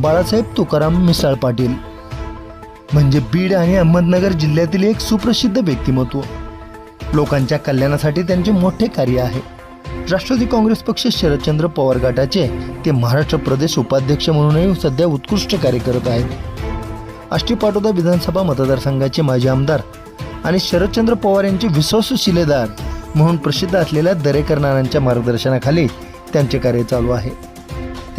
बाळासाहेब तुकाराम मिसाळ पाटील. म्हणजे बीड आणि अहमदनगर जिल्ह्यातील एक सुप्रसिद्ध व्यक्तिमत्व. लोकांच्या कल्याणासाठी त्यांचे मोठे कार्य आहे. राष्ट्रवादी काँग्रेस पक्ष शरदचंद्र पवार गटाचे ते महाराष्ट्र प्रदेश उपाध्यक्ष म्हणूनही सध्या उत्कृष्ट कार्य करत आहेत. आष्टी पाटोदा विधानसभा मतदारसंघाचे माजी आमदार आणि शरदचंद्र पवार यांचे विश्वासू शिलेदार म्हणून प्रसिद्ध असलेल्या दरेकर नानांच्या मार्गदर्शनाखाली त्यांचे कार्य चालू आहे.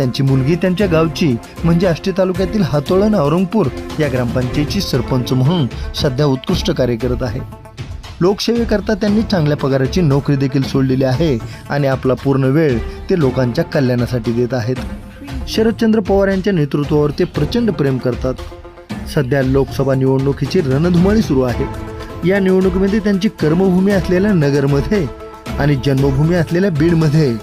त्यांची मुलगी त्यांच्या गावची म्हणजे आष्टी तालुक्यातील हातोळण औरंगपूर या ग्रामपंचायतीची सरपंच म्हणून सध्या उत्कृष्ट कार्य करत आहे. लोकसेवेकरता त्यांनी चांगल्या पगाराची नोकरी देखील सोडलेली आहे आणि आपला पूर्ण वेळ ते लोकांच्या कल्याणासाठी देत आहेत. शरदचंद्र पवार यांच्या नेतृत्वावर ते प्रचंड प्रेम करतात. सध्या लोकसभा निवडणुकीची रणधुमाळी सुरू आहे. या निवडणुकीमध्ये त्यांची कर्मभूमी असलेल्या नगरमध्ये आणि जन्मभूमी असलेल्या बीडमध्ये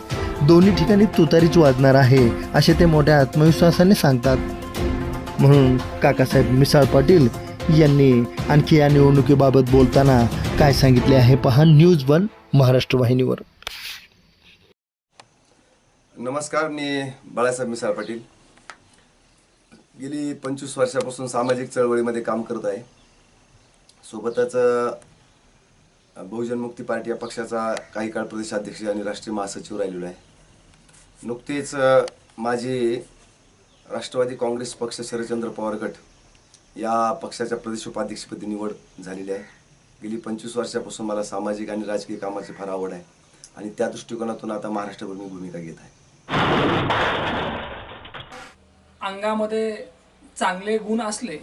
दोन्ही ठिकाणी तुतारीच वाजणार आहे असे ते मोठ्या आत्मविश्वासाने सांगतात. म्हणून काकासाहेब मिसाळ पाटील यांनी आणखी या निवडणुकीबाबत बोलताना काय सांगितले आहे पहा न्यूज वन महाराष्ट्र वाहिनीवर. नमस्कार मी बाळासाहेब मिसाळ पाटील. गेली पंचवीस वर्षापासून सामाजिक चळवळीमध्ये काम करत आहे. सोबतच बहुजन मुक्ती पार्टी या पक्षाचा काही काळ प्रदेशाध्यक्ष आणि राष्ट्रीय महासचिव राहिलेलो आहे. नुकतीच माझी राष्ट्रवादी काँग्रेस पक्ष शरदचंद्र पवार गट या पक्षाच्या प्रदेश उपाध्यक्षपदी निवड झालेली आहे. गेली पंचवीस वर्षापासून मला सामाजिक आणि राजकीय कामाची फार आवड आहे आणि त्या दृष्टिकोनातून आता महाराष्ट्रभर मी भूमिका घेत आहे. अंगामध्ये चांगले गुण असले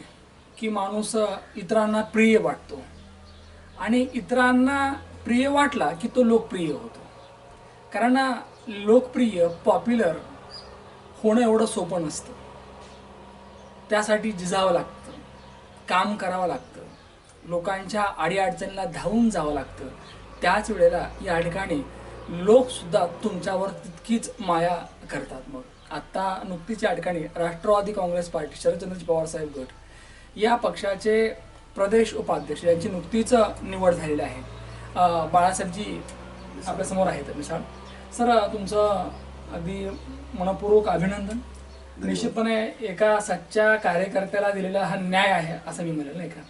की माणूस इतरांना प्रिय वाटतो. आणि इतरांना प्रिय वाटला की तो लोकप्रिय होतो. कारण लोकप्रिय पॉप्युलर होणं एवढं सोपं नसतं. त्यासाठी झिजावं लागतं काम करावं लागतं लोकांच्या अडीअडचणीला धावून जावं लागतं. त्याच वेळेला या ठिकाणी लोकसुद्धा तुमच्यावर तितकीच माया करतात मग. आत्ता नुकतीच या ठिकाणी राष्ट्रवादी काँग्रेस पार्टी शरदचंद्रजी पवारसाहेब गट या पक्षाचे प्रदेश उपाध्यक्ष यांची नुकतीच निवड झालेली आहे. बाळासाहेबजी आपल्यासमोर आहेत मिसाळ. सर तुमचं अगदी मनपूर्वक अभिनंदन. निश्चितपणे एका सच्च्या कार्यकर्त्याला दिलेला हा न्याय आहे असं मी म्हणेल नाही का?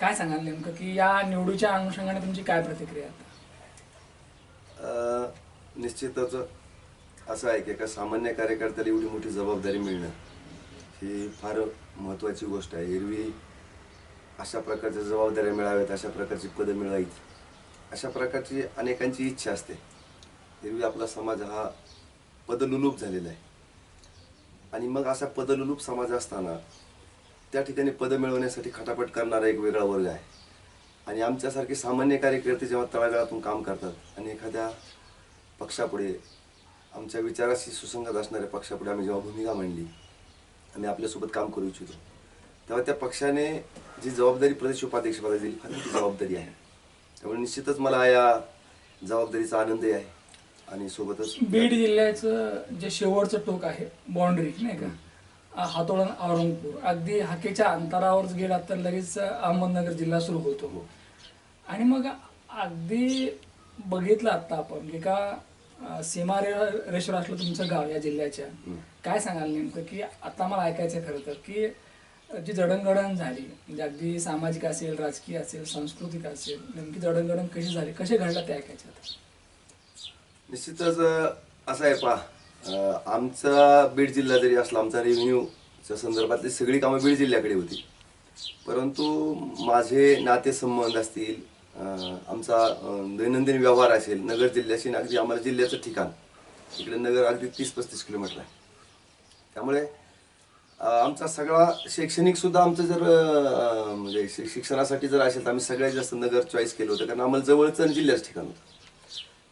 काय सांगाल नेमकं? की या निवडीच्या अनुषंगाने तुमची काय प्रतिक्रिया अ, निश्चितच असं आहे की एका सामान्य कार्यकर्त्याला एवढी मोठी जबाबदारी मिळणं ही फार महत्त्वाची गोष्ट आहे. एरवी अशा प्रकारच्या जबाबदाऱ्या मिळाव्यात अशा प्रकारची पदं मिळावीत अशा प्रकारची अनेकांची इच्छा असते. एरवी आपला समाज हा पदलुलूप झालेला आहे. आणि मग असा पदलुलूप समाज असताना त्या ठिकाणी पद मिळवण्यासाठी खटापट करणारा एक वेगळा वर्ग आहे. आणि आमच्यासारखे सामान्य कार्यकर्ते जेव्हा तळागाळातून काम करतात आणि एखाद्या पक्षापुढे आमच्या विचाराशी सुसंगत असणाऱ्या पक्षापुढे आम्ही जेव्हा भूमिका मांडली आम्ही आपल्यासोबत काम करू इच्छितो तेव्हा त्या पक्षाने जी जबाबदारी प्रदेश उपाध्यक्षपदा दिली ती जबाबदारी आहे. त्यामुळे निश्चितच मला या जबाबदारीचा आनंदही आहे. आणि सोबतच बीड जिल्ह्याचं जे शेवटचं टोक आहे बाउंड्री नाही का? हातोळण औरंगपूर. अगदी हाकेच्या अंतरावर गेलात तर लगेच अहमदनगर जिल्हा सुरू होतो. आणि मग अगदी बघितलं आता आपण की का सीमा रे- रेषेवर असलं तुमचं गाव या जिल्ह्याच्या. काय सांगाल नेमकं की आता मला ऐकायचं आहे खरं तर की जी जडणघडण झाली म्हणजे अगदी सामाजिक असेल राजकीय असेल सांस्कृतिक असेल नेमकी जडणघडण कशी झाली कसे घडलं ते ऐकायचं आता? निश्चितच असं आहे पहा. आमचा बीड जिल्हा जरी असला आमचा रेव्हेन्यूच्या संदर्भातली सगळी कामं बीड जिल्ह्याकडे होती. परंतु माझे नातेसंबंध असतील आमचा दैनंदिन व्यवहार असेल नगर जिल्ह्याशी अगदी आम्हाला जिल्ह्याचं ठिकाण इकडे नगर अगदी तीस पस्तीस किलोमीटर आहे. त्यामुळे आमचा सगळा शैक्षणिकसुद्धा आमचं जर म्हणजे शिक्षणासाठी जर असेल तर आम्ही सगळ्यात जास्त नगर चॉईस केलं होतं कारण आम्हाला जवळचं आणि जिल्ह्याचं ठिकाण होतं.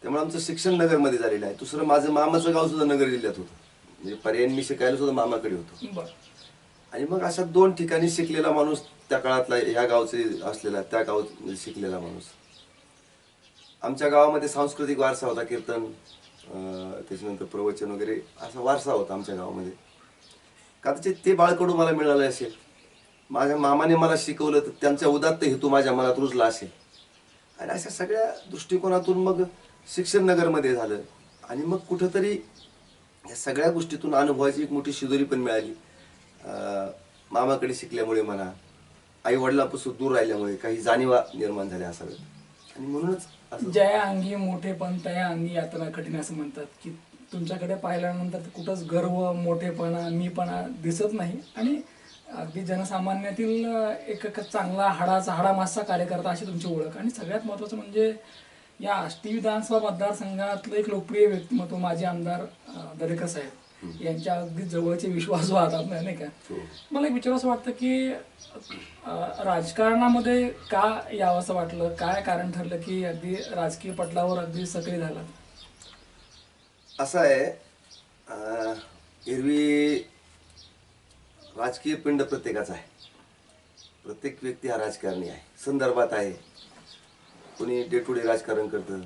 त्यामुळे आमचं शिक्षण नगरमध्ये झालेलं आहे. दुसरं माझं मामाचं गाव सुद्धा नगर जिल्ह्यात होतं. म्हणजे पर्यायी मी शिकायला सुद्धा मामाकडे होतो. आणि मग अशा दोन ठिकाणी शिकलेला माणूस त्या काळातला ह्या गावचे असलेला त्या गावात शिकलेला माणूस. आमच्या गावामध्ये सांस्कृतिक वारसा होता कीर्तन त्याच्यानंतर प्रवचन वगैरे असा वारसा होता आमच्या गावामध्ये. कदाचित ते बाळकडू मला मिळालं असेल. माझ्या मामाने मला शिकवलं तर त्यांच्या उदात्त हेतू माझ्या मनात रुजला असेल. आणि अशा सगळ्या दृष्टिकोनातून मग शिक्षण नगरमध्ये झालं. आणि मग कुठंतरी या सगळ्या गोष्टीतून अनुभवाची एक मोठी शिदोरी पण मिळाली. मामाकडे शिकल्यामुळे म्हणा आई वडिलांपासून दूर राहिल्यामुळे काही जाणीवा निर्माण झाल्या असाव्यात. आणि म्हणूनच ज्या जया अंगी मोठेपण तया अंगी यात्रा कठीण असं म्हणतात की तुमच्याकडे पाहिल्यानंतर कुठंच गर्व मोठेपणा मीपणा दिसत नाही. आणि अगदी जनसामान्यातील एक एक चांगला हाडाचा हाडामासचा कार्यकर्ता अशी तुमची ओळख. आणि सगळ्यात महत्त्वाचं म्हणजे या आष्टी विधानसभा मतदारसंघातलं एक लोकप्रिय व्यक्तिमत्व माजी आमदार दरेकर साहेब यांच्या अगदी जवळचे विश्वासू आपण, नाही का? हो. मला एक विचारावं वाटतं की राजकारणामध्ये का यावं असं वाटलं? काय कारण ठरलं की अगदी राजकीय पटलावर अगदी सक्रिय झाला असं आहे एरवी राजकीय पिंड प्रत्येकाचा आहे. प्रत्येक व्यक्ती हा राजकारणी आहे. संदर्भात आहे. कोणी डे टू डे राजकारण करतं.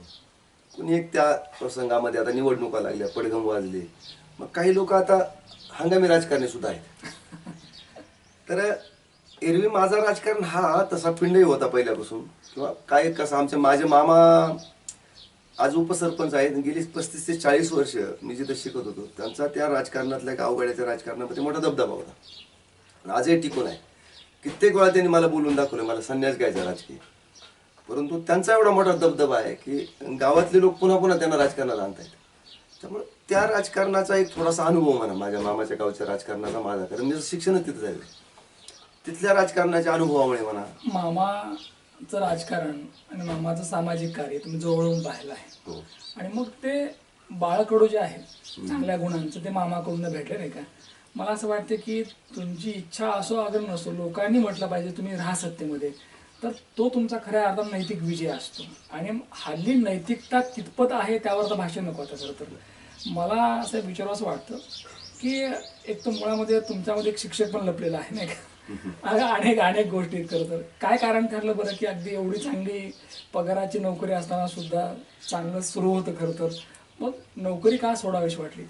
कोणी एक त्या प्रसंगामध्ये आता निवडणुका लागल्या पडघम वाजले. मग काही लोक आता हंगामी राजकारणी सुद्धा आहेत. तर एरवी माझा राजकारण हा तसा पिंडही होता पहिल्यापासून. किंवा काय कसं आमचे माझे मामा आज उपसरपंच आहेत. गेली पस्तीस ते चाळीस वर्ष मी जिथं शिकत होतो त्यांचा त्या राजकारणातल्या गावगाड्याच्या राजकारणामध्ये मोठा दबदबा होता. आजही टिकून आहे. कित्येक वेळा त्यांनी मला बोलून दाखवलं मला संन्यास घ्यायचा राजकीय. परंतु त्यांचा एवढा मोठा दबदबा आहे की गावातले लोक पुन्हा पुन्हा त्यांना राजकारणात आणतायत. त्यामुळे त्या राजकारणाचा एक थोडासा अनुभव म्हणा माझ्या मामाच्या गावच्या राजकारणाचा माझा. कारण मी शिक्षणच तिथं झालं तिथल्या राजकारणाच्या अनुभवामुळे म्हणा. मामाचं राजकारण आणि मामाचं सामाजिक कार्य तुम्ही जवळून पाहिलं आहे. हो. आणि मग ते बाळकडू जे आहे चांगल्या गुणांचं ते मामाकडून भेटले नाही का? मला असं वाटतं की तुमची इच्छा असो अगर नसो लोकांनी म्हटलं पाहिजे तुम्ही राहा सत्तेमध्ये तर तो तुमचा खऱ्या अर्थात नैतिक विजय असतो. आणि हल्ली नैतिकता कितपत आहे त्यावर तर भाष्य नको आता खरं तर. मला असं विचारू असं वाटतं की एक तर मुळामध्ये तुमच्यामध्ये एक शिक्षक पण लपलेला आहे नाही का? अगं अनेक अनेक गोष्टी खरं तर. काय कारण ठरलं बरं की अगदी एवढी चांगली पगाराची नोकरी असताना सुद्धा चांगलं सुरू होतं खरं तर? मग नोकरी का सोडावीशी वाटली?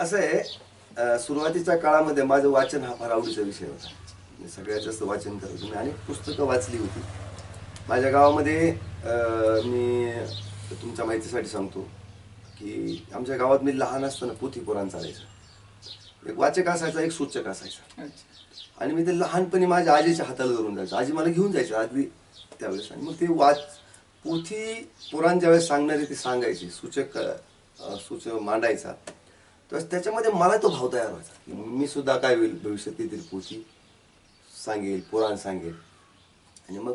असं आहे सुरुवातीच्या काळामध्ये माझं वाचन हा फार आवडीचा विषय होता. सगळ्यात जास्त वाचन करत. होतो मी अनेक पुस्तकं वाचली होती. माझ्या गावामध्ये मी तुमच्या माहितीसाठी सांगतो की आमच्या गावात मी लहान असताना पोथी पुराण चालायचं. एक वाचक असायचा एक सूचक असायचा. आणि मी ते लहानपणी माझ्या आजीच्या हाताला धरून जायचो. आजी मला घेऊन जायची अगदी त्यावेळेस. आणि मग ते वाच पोथी पुराण ज्यावेळेस सांगणारे ते सांगायचे सूचक सूचक मांडायचा. तर त्याच्यामध्ये मला तो भाव तयार व्हायचा की मी सुद्धा काय होईल भविष्यात पोथी. सांगेल पुराण सांगेल. आणि मग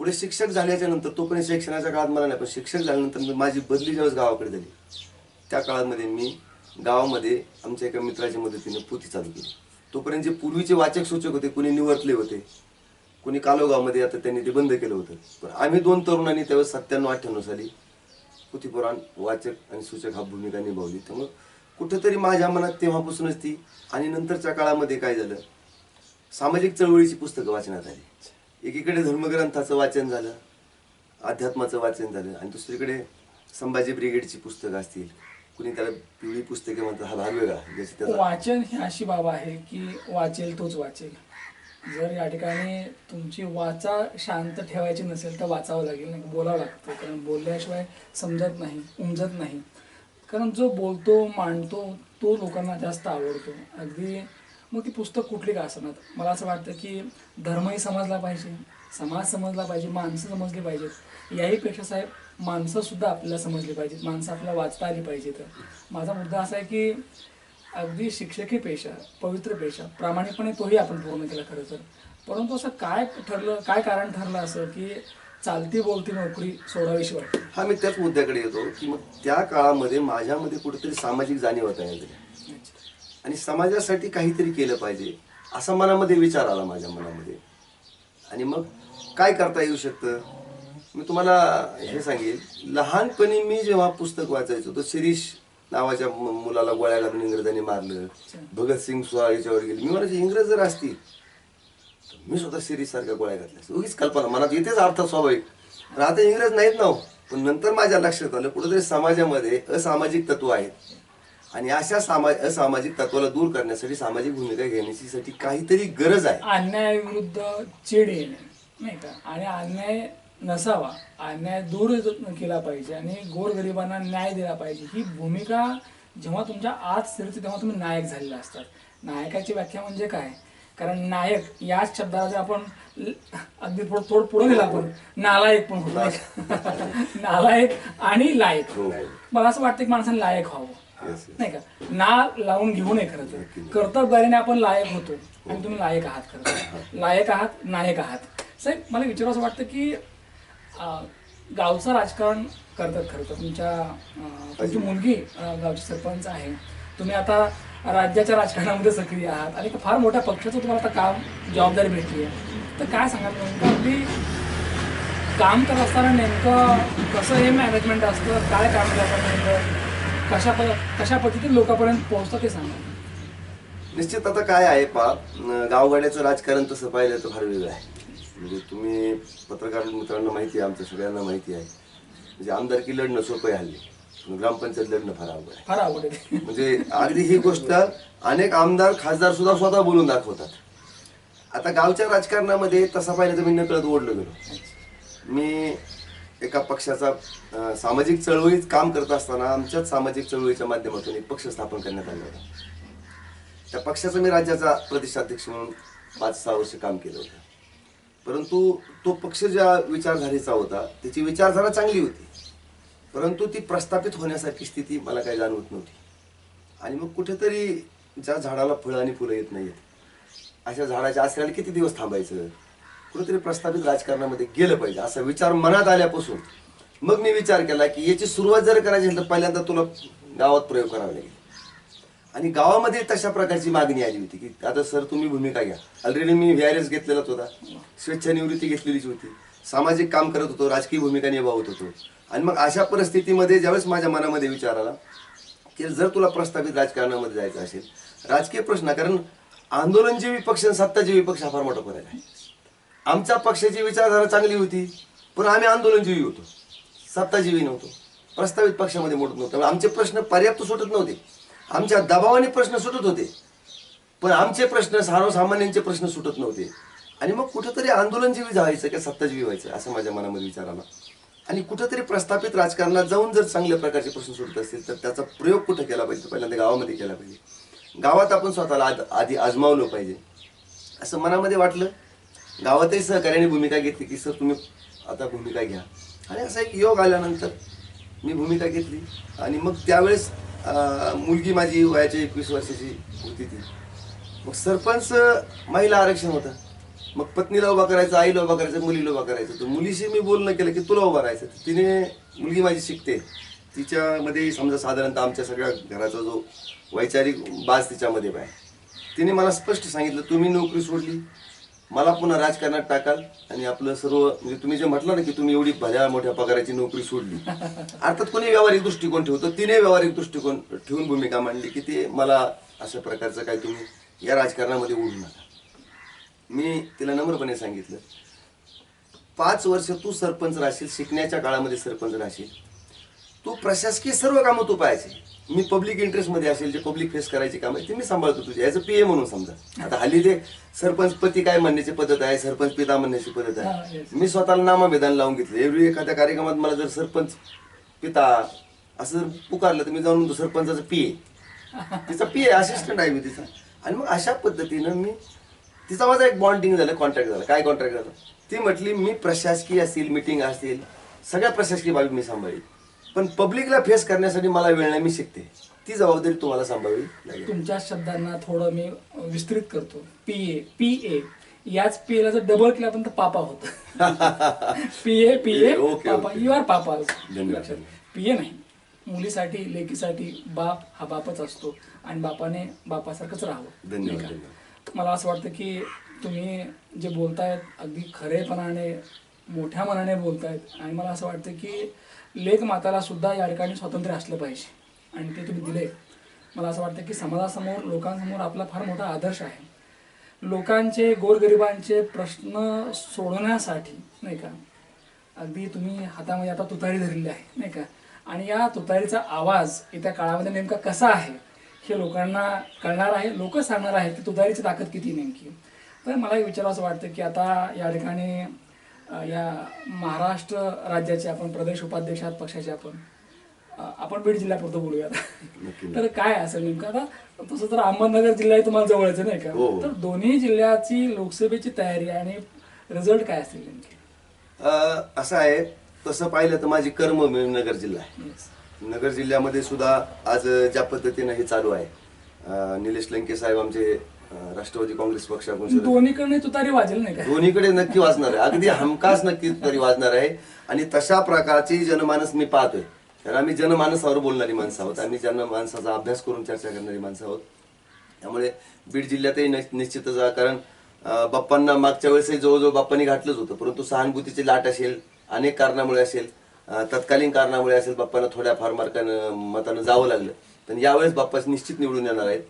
पुढे शिक्षक झाल्याच्यानंतर तोपर्यंत शिक्षणाच्या काळात मला नाही पण शिक्षक झाल्यानंतर मी माझी बदली ज्यावेळेस गावाकडे झाली त्या काळामध्ये मी गावामध्ये आमच्या एका मित्राच्या मदतीने पोथी चालू केली. तोपर्यंत जे पूर्वीचे वाचक सूचक होते कुणी निवर्तले होते कुणी कालोगावमध्ये आता त्यांनी ते बंद केलं होतं. पण आम्ही दोन तरुणांनी त्यावेळेस सत्त्याण्णव अठ्ठ्याण्णव साली पुथीपुराण वाचक आणि सूचक हा भूमिका निभावली. त्यामुळं कुठंतरी माझ्या मनात तेव्हापासूनच ती आणि नंतरच्या काळामध्ये काय झालं सामाजिक चळवळीची पुस्तकं वाचण्यात आली. एकीकडे धर्मग्रंथाचं वाचन झालं अध्यात्माचं वाचन झालं आणि दुसरीकडे संभाजी ब्रिगेडची पुस्तकं असतील. कुणी त्याला पिवळी पुस्तके म्हणतात हा भाग वेगळा ज्याची वाचन ही अशी बाब आहे की वाचेल तोच वाचेल. जर या ठिकाणी तुमची वाचा शांत ठेवायची नसेल तर वाचावं लागेल नाही बोलावं लागतं. कारण बोलल्याशिवाय समजत नाही उमजत नाही. कारण जो बोलतो मांडतो तो लोकांना जास्त आवडतो. अगदी मग ती पुस्तक कुठली का असणार? मला असं वाटतं की धर्मही समजला पाहिजे समाज समजला पाहिजे माणसं समजली पाहिजेत. याहीपेक्षा साहेब माणसंसुद्धा आपल्याला समजली पाहिजेत. माणसं आपल्याला वाचता आली पाहिजेत. माझा मुद्दा असा आहे की अगदी शिक्षकी पेशा पवित्र पेशा प्रामाणिकपणे तोही आपण पूर्ण केला खरं तर. परंतु असं काय ठरलं काय कारण ठरलं असं की चालती बोलती नोकरी सोडावीशी वाटते? हा मी त्याच मुद्द्याकडे येतो की मग त्या काळामध्ये माझ्यामध्ये कुठेतरी सामाजिक जाणीव होता झाली आणि समाजासाठी काहीतरी केलं पाहिजे असा मनामध्ये विचार आला माझ्या मनामध्ये. आणि मग काय करता येऊ शकतं? मी तुम्हाला हे सांगेल लहानपणी मी जेव्हा पुस्तक वाचायचो तर शिरीष नावाच्या मु- मुलाला गोळ्या लागून इंग्रजांनी मारलं. भगतसिंग सुहा याच्यावर गेले. मी म्हणायचे इंग्रज जर असतील तर मी स्वतः शिरीष सारख्या गोळ्या घातल्या उगीच कल्पना मनात येतेच अर्थ स्वाभाविक. पण आता इंग्रज नाहीत ना हो. पण नंतर माझ्या लक्षात आलं कुठेतरी समाजामध्ये असामाजिक तत्व आहेत. आणि अशा सामा असामाजिक तत्वाला दूर करण्यासाठी सामाजिक भूमिका घेण्याची साठी काहीतरी गरज आहे. अन्यायाविरुद्ध चीड येणे नाही का? आणि अन्याय नसावा अन्याय दूर केला पाहिजे आणि गोरगरिबांना न्याय दिला पाहिजे. ही भूमिका जेव्हा तुमच्या आत शिरते तेव्हा तुम्ही नायक झालेला असतात. नायकाची व्याख्या म्हणजे काय? कारण नायक याच शब्दाला जर आपण अगदी थोडं थोडं पुढे गेला आपण नालायक पण होतो? नालायक. आणि लायक. मला असं वाटतं की माणसाने लायक व्हावं. नाही का? ना लावून घेऊ नये खरं तर. कर्तव्याने आपण लायक होतो आणि तुम्ही लायक आहात खरं. लायक आहात नायक आहात. साहेब मला विचारू असं वाटतं की गावचं राजकारण करतात खरं तर. तुमच्या तुमची मुलगी गावची सरपंच आहे. तुम्ही आता राज्याच्या राजकारणामध्ये सक्रिय आहात. आणि फार मोठ्या पक्षाचं तुम्हाला आता काम जबाबदारी भेटली आहे. तर काय सांगाल नेमकं? अगदी काम करत असताना नेमकं कसं हे मॅनेजमेंट असतं? काय काम करतात नेमकं? कशा कशा पद्धतीने लोकांपर्यंत पोहोचतं ते सांगा. निश्चित आता काय आहे पा गावगाड्याचं राजकारण तसं पाहिलं तर फार वेगळं आहे. म्हणजे तुम्ही पत्रकार मित्रांना माहिती आहे आमच्या सगळ्यांना माहिती आहे. म्हणजे आमदारकी लढणं सोपं आहे हल्ली. ग्रामपंचायत लढणं फार अवघड आहे. फार आवड आहे. म्हणजे अगदी ही गोष्ट अनेक आमदार खासदार सुद्धा स्वतः बोलून दाखवतात. आता गावच्या राजकारणामध्ये तसा पाहिलं तर मी नकळत ओढलो गेलो. मी एका पक्षाचा सामाजिक चळवळीत काम करत असताना आमच्याच सामाजिक चळवळीच्या माध्यमातून एक पक्ष स्थापन करण्यात आला होता. त्या पक्षाचं मी राज्याचा प्रदेशाध्यक्ष म्हणून पाच सहा वर्ष काम केलं होतं. परंतु तो पक्ष ज्या विचारधारेचा होता त्याची विचारधारा चांगली होती. परंतु ती प्रस्थापित होण्यासारखी स्थिती मला काही जाणवत नव्हती. आणि मग कुठेतरी ज्या झाडाला फळं आणि फुलं येत नाहीत अशा झाडाच्या आसऱ्याला किती दिवस थांबायचं? कुठेतरी प्रस्थापित राजकारणामध्ये गेलं पाहिजे असा विचार मनात आल्यापासून. मग मी विचार केला की याची सुरुवात जर करायची असेल तर पहिल्यांदा तुला गावात प्रयोग करावा लागेल. आणि गावामध्ये तशा प्रकारची मागणी आली होती की आता सर तुम्ही भूमिका घ्या. ऑलरेडी मी व्ही आर एस घेतलेलाच होता. स्वेच्छानिवृत्ती घेतलेलीच होती. सामाजिक काम करत होतो राजकीय भूमिका निभावत होतो. आणि मग अशा परिस्थितीमध्ये ज्यावेळेस माझ्या मनामध्ये विचार आला की जर तुला प्रस्थापित राजकारणामध्ये जायचं असेल राजकीय प्रश्न कारण आंदोलनचे विपक्ष आणि सत्ताजीवी विपक्ष हा फार मोठा फरक आहे. आमच्या पक्षाची विचारधारा चांगली होती पण आम्ही आंदोलनजीवी होतो. सत्ताजीवी नव्हतो. प्रस्तावित पक्षामध्ये मोडत नव्हतो. आमचे प्रश्न पर्याप्त सुटत नव्हते. आमच्या दबावाने प्रश्न सुटत होते. पण आमचे प्रश्न सर्वसामान्यांचे प्रश्न सुटत नव्हते. आणि मग कुठंतरी आंदोलनजीवी जायचं का सत्ताजीवी व्हायचं असं माझ्या मनामध्ये विचार आला आणि कुठंतरी प्रस्थापित राजकारणात जाऊन जर चांगल्या प्रकारचे प्रश्न सुटत असतील तर त्याचा प्रयोग कुठं केला पाहिजे? पहिल्यांदा गावामध्ये केला पाहिजे. गावात आपण स्वतःला आद- आधी आजमावलं पाहिजे. असं मनामध्ये वाटलं? गावातही सहकार्याने भूमिका घेतली की सर तुम्ही आता भूमिका घ्या. आणि असा एक योग आल्यानंतर मी भूमिका घेतली. आणि मग त्यावेळेस मुलगी माझी वयाची एकवीस वर्षाची होती ती. मग सरपंच महिला आरक्षण होतं. मग पत्नीला उभा करायचं आईला उभा करायचं मुलीला उभा करायचं. तर मुलीशी मी बोलणं केलं की तुला उभा राहायचं. तर तिने मुलगी माझी शिकते. तिच्यामध्ये समजा साधारणतः आमच्या सगळ्या घराचा जो वैचारिक बाज तिच्यामध्ये आहे तिने मला स्पष्ट सांगितलं तुम्ही नोकरी सोडली मला पुन्हा राजकारणात टाकाल आणि आपलं सर्व म्हणजे तुम्ही जे म्हटलं ना की तुम्ही एवढी भल्या मोठ्या पगाराची नोकरी सोडली. अर्थात कोणी व्यावहारिक दृष्टिकोन ठेवतो? तिने व्यावहारिक दृष्टिकोन ठेवून भूमिका मांडली की ते मला अशा प्रकारचं काही तुम्ही या राजकारणामध्ये ओढू नका. मी तिला नम्रपणे सांगितलं पाच वर्ष तू सरपंच राहशील शिकण्याच्या काळामध्ये सरपंच राहशील. तू प्रशासकीय सर्व कामं तू पाहायचे. मी पब्लिक इंटरेस्टमध्ये असेल जे पब्लिक फेस करायची कामं आहेत, ते मी सांभाळतो तुझे ॲज अ पी ए म्हणून समजा. आता हल्ली ते सरपंच पती काय म्हणण्याची पद्धत आहे सरपंच पिता म्हणण्याची पद्धत आहे. मी स्वतःला नामाभेदान लावून घेतलं. एवढी एखाद्या कार्यक्रमात मला जर सरपंच पिता असं जर पुकारलं तर मी जाऊन म्हणतो सरपंचाचं पी ए तिचा पी ए असिस्टंट आहे मी तिचा. आणि मग अशा पद्धतीनं मी तिचा माझा एक बॉन्डिंग झालं कॉन्ट्रॅक्ट झाला. काय कॉन्ट्रॅक्ट झालं? ती म्हटली मी प्रशासकीय असतील मिटिंग असतील सगळ्या प्रशासकीय बाबी मी सांभाळी पण पब्लिकला फेस करण्यासाठी मला वेळ नाही मी शिकते. ती जबाबदारी तुम्हाला सांभाळावी लागेल. तुमच्या शब्दांना थोडं मी विस्तृत करतो. पी ए पी ए याच पी एला जर डबल केलं आपण तर पापा होत. P A P A papa. Okay. You are papa धन्यवाद. पी ए नाही. मुलीसाठी लेकीसाठी बाप हा बापच असतो. आणि बापाने बापासारखंच राहावं. धन्यवाद, नाही का? धन्यवाद. मला असं वाटतं की तुम्ही जे बोलतायत अगदी खरेपणाने मोठ्या मनाने बोलतायत. आणि मला असं वाटतं की लेख माताला सुद्धा या ठिकाणी स्वातंत्र्य असलं पाहिजे. आणि ते तुम्ही दिले मला असं वाटतं की समाजासमोर लोकांसमोर आपला फार मोठा आदर्श आहे. लोकांचे गोरगरिबांचे प्रश्न सोडवण्यासाठी नाही का? अगदी तुम्ही हातामध्ये आता तुतारी धरलेली आहे नाही का? आणि या तुतारीचा आवाज येत्या काळामध्ये नेमका कसा आहे हे लोकांना कळणार आहे लोक सांगणार आहेत की तुतारीची ताकद किती नेमकी. तर मला विचारावं असं वाटतं की आता या ठिकाणी या महाराष्ट्र राज्याचे आपण प्रदेश उपाध्यक्ष आहात पक्षाचे आपण आपण बीड जिल्ह्यापुरतं बोलूया. तर काय असेल नेमकं आता तसं तर अहमदनगर जिल्हा तुम्हाला जवळच आहे, नाही का हो, हो. तर दोन्ही जिल्ह्याची लोकसभेची तयारी आणि रिझल्ट काय असतील नेमके असं आहे तसं पाहिलं तर माझी कर्म नगर जिल्हा आहे. नगर जिल्ह्यामध्ये सुद्धा आज ज्या पद्धतीनं हे चालू आहे निलेश लंके साहेब आमचे अं, राष्ट्रवादी काँग्रेस पक्षाकडून सुद्धा- दोन्हीकडे तुतारी वाजेल नाही का? दोन्हीकडे नक्की वाचणार आहे. अगदी हमखास नक्की तरी वाचणार आहे. आणि तशा प्रकारची जनमानस मी पाहतोय. कारण आम्ही जनमानसावर बोलणारी माणसं आहोत. आम्ही जनमानसाचा अभ्यास करून चर्चा करणारी माणसं आहोत. त्यामुळे बीड जिल्ह्यातही निश्चितच आहे. कारण अं, बाप्पांना मागच्या वेळेसही जवळजवळ बाप्पांनी घातलंच होतं. परंतु सहानुभूतीची लाट असेल अनेक कारणामुळे असेल अं, तत्कालीन कारणामुळे असेल बाप्पांना थोड्या फार मार्कानं मतानं जावं लागलं. पण यावेळेस बाप्पा निश्चित निवडून येणार आहेत.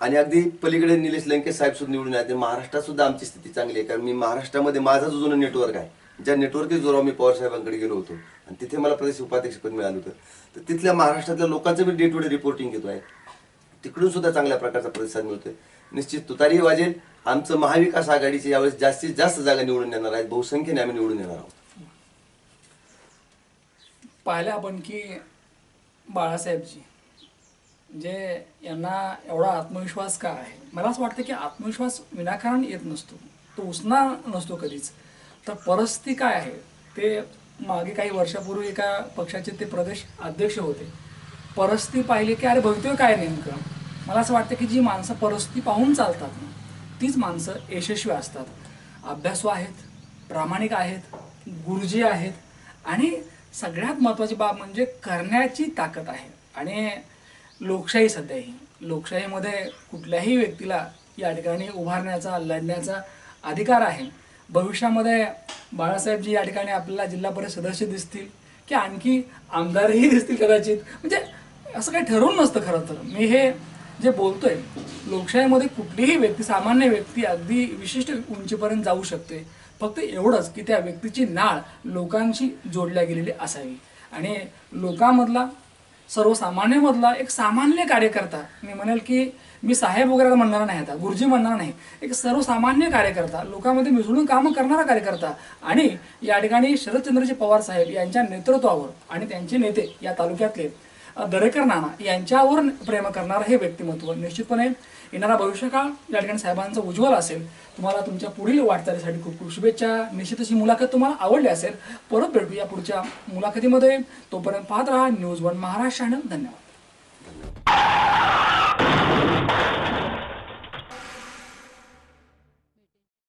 आणि अगदी पलीकडे निलेश लंके साहेब सुद्धा निवडून आहेत महाराष्ट्रात सुद्धा आमची स्थिती चांगली आहे. कारण मी महाराष्ट्रामध्ये माझा जो जुनं नेटवर्क आहे ज्या नेटवर्कच्या जोरावर मी पवार साहेबांकडे गेलो होतो आणि तिथे मला प्रदेश उपाध्यक्षपद मिळालं होतं तर तिथल्या महाराष्ट्रातल्या लोकांचं मी डे टू डे रिपोर्टिंग घेतो आहे. तिकडून सुद्धा चांगल्या प्रकारचा प्रतिसाद मिळतोय. निश्चित तुतारी वाजेल आमचं महाविकास आघाडीचे यावेळेस जास्तीत जास्त जागा निवडून येणार आहेत. बहुसंख्येने आम्ही निवडून येणार आहोत. पाहिलं आपण की बाळासाहेबजी जे यांना एवढा आत्मविश्वास का आहे? मला असं वाटतं की आत्मविश्वास विनाकारण येत नसतो. तो उसना नसतो कधीच. तर परिस्थिती काय आहे? ते मागे काही वर्षापूर्वी एका पक्षाचे ते प्रदेश अध्यक्ष होते. परिस्थिती पाहिली की अरे भवितव्य काय नेमकं? मला असं वाटतं की जी माणसं परिस्थिती पाहून चालतात ना तीच माणसं यशस्वी असतात. अभ्यासू आहेत प्रामाणिक आहेत गुरुजी आहेत आणि सगळ्यात महत्त्वाची बाब म्हणजे करण्याची ताकद आहे. आणि लोकशाही सध्या ही लोकशाहीमध्ये कुठल्याही व्यक्तीला या ठिकाणी उभारण्याचा लढण्याचा अधिकार आहे. भविष्यामध्ये बाळासाहेबजी या ठिकाणी आपल्याला जिल्हा परिषद सदस्य दिसतील की आणखी आमदारही दिसतील कदाचित. म्हणजे असं काही ठरवून नसतं खरं तर. मी हे जे बोलतोय लोकशाहीमध्ये कुठलीही व्यक्ती सामान्य व्यक्ती अगदी विशिष्ट उंचीपर्यंत जाऊ शकते. फक्त एवढंच की त्या व्यक्तीची नाळ लोकांशी जोडल्या गेलेली असावी. आणि लोकांमधला सर्वसामान्यमधला एक सामान्य कार्यकर्ता. मी म्हणेल की मी साहेब वगैरे म्हणणार नाही आता गुरुजी म्हणणार नाही. एक सर्वसामान्य कार्यकर्ता लोकांमध्ये मिसळून कामं करणारा कार्यकर्ता आणि या ठिकाणी शरदचंद्रजी पवार साहेब यांच्या नेतृत्वावर आणि त्यांचे नेते या तालुक्यातले दरेकर नाना यांच्यावर प्रेम करणारं हे व्यक्तिमत्व. निश्चितपणे येणारा भविष्यकाळ या ठिकाणी साहेबांचा उज्ज्वल असेल. तुम्हाला तुमच्या पुढील वाटचालीसाठी खूप खूप शुभेच्छा. निश्चितच ही मुलाखत तुम्हाला आवडली असेल परत भेटू या पुढच्या मुलाखतीमध्ये. तोपर्यंत पाहत राहा न्यूज वन महाराष्ट्र चॅनल. धन्यवाद.